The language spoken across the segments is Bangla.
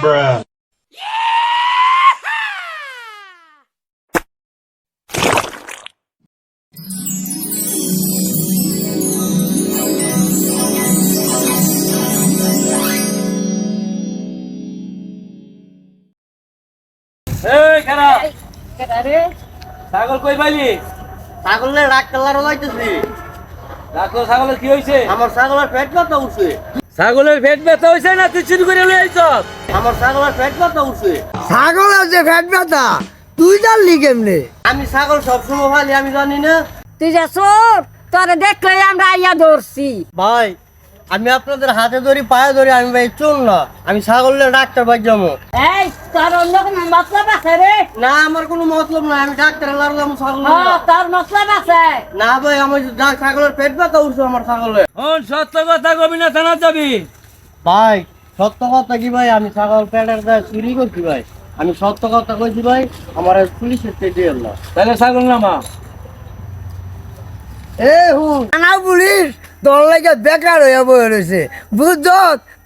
Bruh. ছাগল কই পাইলি? ছাগলের রাগ কালার লাইতেছি ডাক্তার ছাগলের কি হইছে? আমার ছাগলের পেট ব্যথা উঠছে। ছাগলের পেট ব্যথা হইছে না তুই চুরি করে লই আইছ আমার ছাগলের পেট ব্যথা উঠছে। ছাগল আছে ফ্যাট ব্যথা তুই জানলি কেমনে? আমি ছাগল সবসময় ভালি আমি জানি না। তুই যা চোর তোরে দেখলে আমরা আইয়া ধরছি। ভাই আমি আপনাদের হাতে ধরি পায়ে ধরি আমি ভাই চল না। আমি ছাগলের ডাক্তার ভাই যাব। এই তোর অন্য কোনো মতলব আছে রে? না আমার কোনো মতলব না আমি ডাক্তার লাগলাম ছাগল হ্যাঁ তোর মতলব আছে। না ভাই আমার ছাগলের পেট ব্যথা উঠছে আমার ছাগলের হন সত্য কথা কবি না থানা যাবি। ভাই সত্য কথা কি ভাই? আমি ছাগল পেটের দায় চুরি করছি ভাই। আমি সত্য কথা কইছি ভাই আমার পুলিশের পেটে না। তাহলে ছাগল নামা এ হুন। থানা পুলিশ তোর লাগে বেকার হইয়া বয়ে রয়েছে বুঝছ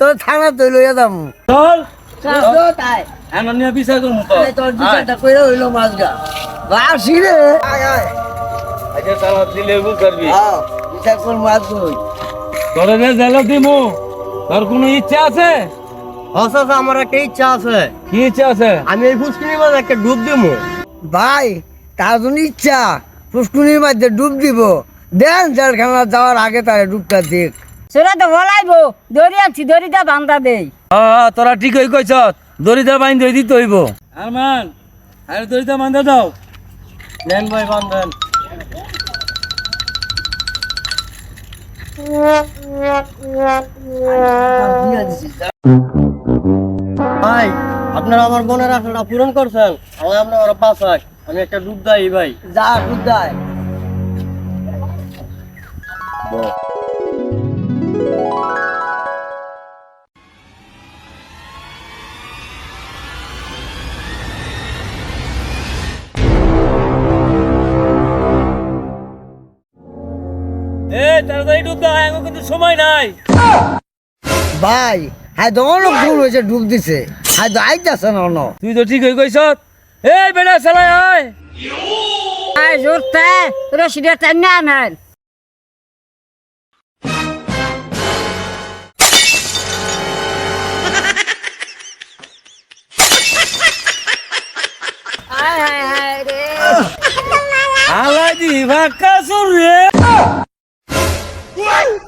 তোর থানা তুই লইয়া যাম চল। তাই এমন বিচার করব তোর বিচারটা কইরা হইল মাছগা। আসি রে। আয় আয়। আচ্ছা দিলে করবি হ্যাঁ বিচার তোরে জেলে দিমু। তোর কোনো ইচ্ছা আছে? আচ্ছা আচ্ছা, আমার একটা ইচ্ছা আছে। কি ইচ্ছা আছে? আমি এই ফুসকিনি মাঝে একটা ডুব দিবো ভাই তার জন্য ইচ্ছা। পুষ্কুনির মধ্যে ডুব দিব। দেন জেলখানা যাওয়ার আগে তারে ডুবটা দেখ। সেটা তো বলাইবো। দড়ি আনছি দড়িটা বান্ধা দেই। হ্যাঁ তোরা ঠিক হই কইছ দড়িটা বাইন দই দিতে হইব। আরমান আরে দড়িটা বান্ধা দাও। নেন ভাই বান্ধেন। ভাই আপনারা আমার বোনের আশাটা পূরণ করছেন? আমি আপনার ওরা পাঁচ আমি একটা দুধ দেই ভাই। যা দুধ দেয়। এ তাড়াতাড়ি ডুব দাও হ্যাঁ, কিন্তু সময় নাই। ভাই হ্যাঁ দোকানও ভুল হয়েছে ডুব দিছে। হ্যাঁ তো আইতাছে না অন্য। তুই তো ঠিক হয়ে কইছ। এই বেটা চালাই হয় আই জোরতে রশিদের টাইম না আনেন। আলাই দি ভাকা সর রে। ワ。